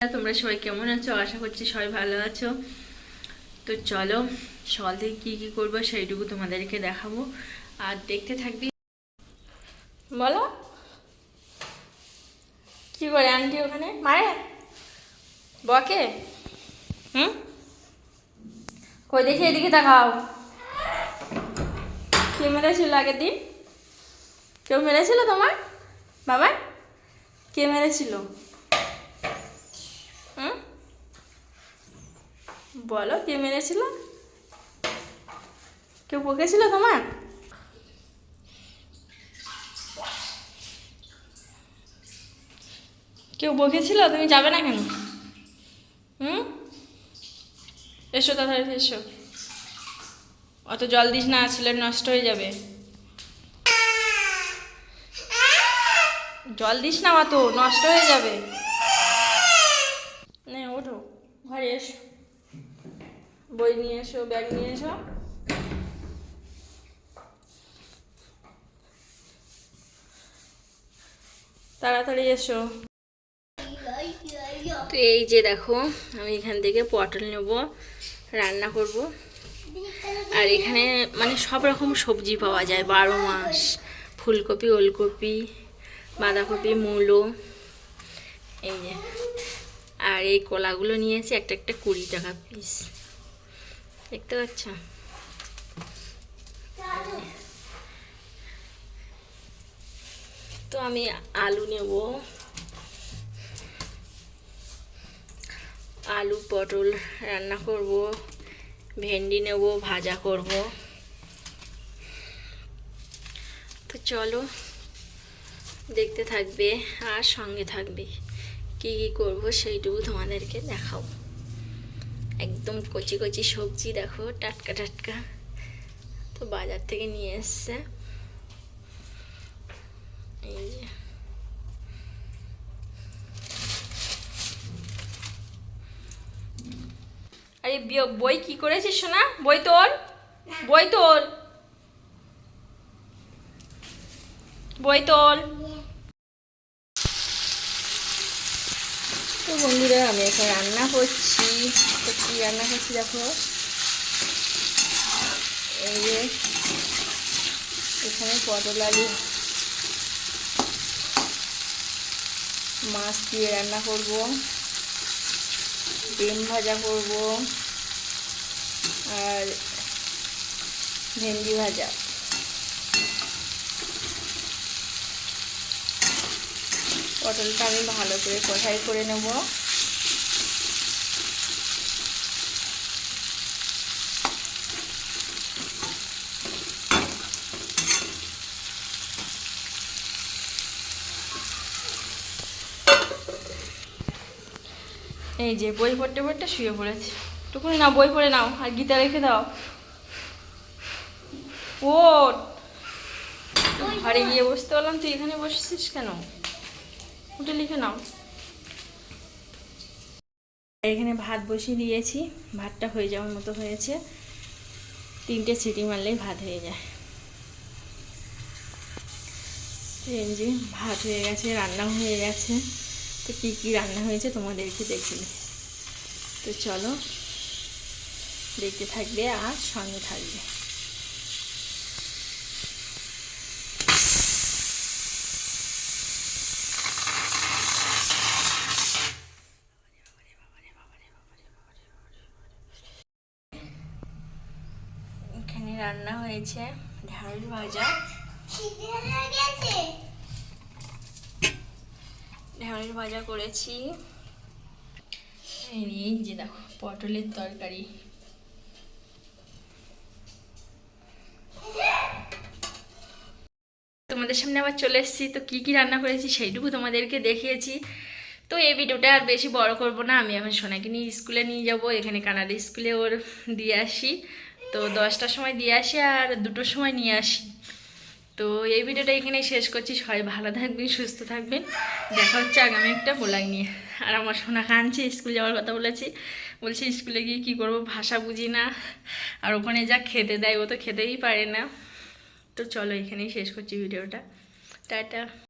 তোমরা সবাই কেমন আছো? আশা করছি সবাই ভালো আছো। তো চলো সকাল থেকে কী কী করব সেইটুকু তোমাদেরকে দেখাবো। আর দেখতে থাকবি বলো। কি করে আন্টি ওখানে? মারে। বকে। হুম? কই, দেখি এদিকে দেখাও কে মেরেছিল আগের দিন? কেউ মেরেছিল তোমার? বাবা কে মেরেছিল? বলো, কে মেরেছিল? কেউ বকেছিল তোমার কেউ বকেছিল? তুমি যাবে না কেন? হুম? এসো তাড়াতাড়ি এসো। অত জল দিস না ছেলে নষ্ট হয়ে যাবে। জল দিস না অত, নষ্ট হয়ে যাবে। নে, ওঠো, ঘরে এসো। বই নিয়ে এসো, ব্যাগ নিয়ে এসো। তাড়াতাড়ি এসো। তো এই যে দেখো, আমি এখান থেকে পটল নেব, রান্না করব। আর এখানে মানে সব রকম সবজি পাওয়া যায়, বারো মাস, ফুলকপি, ওলকপি, বাঁধাকপি, মূলো, এই যে। আর এই কলাগুলো নিয়েছি একটা একটা কুড়ি টাকা পিস দেখতে পাচ্ছ? তো আমি আলু নেব। আলু, পটল রান্না করব। ভেন্ডি নেব, ভাজা করব। তো চলো, দেখতে থাকবে আর সঙ্গে থাকবে। কী কী করব সেইটুকু তোমাদেরকে দেখাবো। একদম কচি কচি সবজি দেখো টাটকা টাটকা। তো বাজার থেকে নিয়ে এসছে। এই যে। আরে বিয়- বই কি করেছিস সোনা? বই তোল বই তোল বই তোল তো বন্ধুরা, আমি এখন রান্না করছি। তো কী রান্না করছি দেখো? এই যে, এখানে পটল আলু। মাছ দিয়ে রান্না করব। ডিম ভাজা করব। আর ভেন্ডি ভাজা। পটলটা আমি ভালো করে কষাই করে নেব। এই যে বই পড়তে পড়তে শুয়ে পড়েছে। টুকুনি নাও, বই পড়ে নাও, আর গীতা রেখে দাও। ওট ঘরে গিয়ে বসতে বললাম, তুই এখানে বসেছিস কেন? উঠে লিখে নাও। এখানে ভাত বসিয়ে দিয়েছি। ভাতটা হয়ে যাওয়ার মতো হয়েছে। তিনটে সিটি মারলেই ভাত হয়ে যায়। এই ভাত হয়ে গেছে, রান্না হয়ে গেছে। তো কী কী রান্না হয়েছে তোমাদেরকে দেখিনি তো চলো দেখতে থাকবে, আর সঙ্গে থাকবে এখানে রান্না হয়েছে ঢ্যাঁড়স ভাজা। ঢ্যাঁড়স ভাজা করেছি। যে দেখো, পটলের তরকারি। তোমাদের সামনে আবার চলে এসেছি, তো কি কি রান্না করেছি সেইটুকু তোমাদেরকে দেখিয়েছি। তো এই ভিডিওটা আর বেশি বড় করব না, আমি এখন সোনাকে নিয়ে স্কুলে নিয়ে যাব, এখানে কানাডা স্কুলে ওর দিয়ে আসি। তো দশটার সময় দিয়ে আসি আর দুটোর সময় নিয়ে আসি। তো এই ভিডিওটা এখানেই শেষ করছি। সবাই ভালো থাকবেন, সুস্থ থাকবেন। দেখা হচ্ছে আগামী একটা ব্লগ নিয়ে। আর আমার সোনা কাঁদছে, স্কুল যাওয়ার কথা বলেছি। বলছি স্কুলে গিয়ে কী করব ভাষা বুঝি না। আর ওখানে যা খেতে দেয় ও তো খেতেই পারে না। তো চলো এখানেই শেষ করছি ভিডিওটা। টাটা।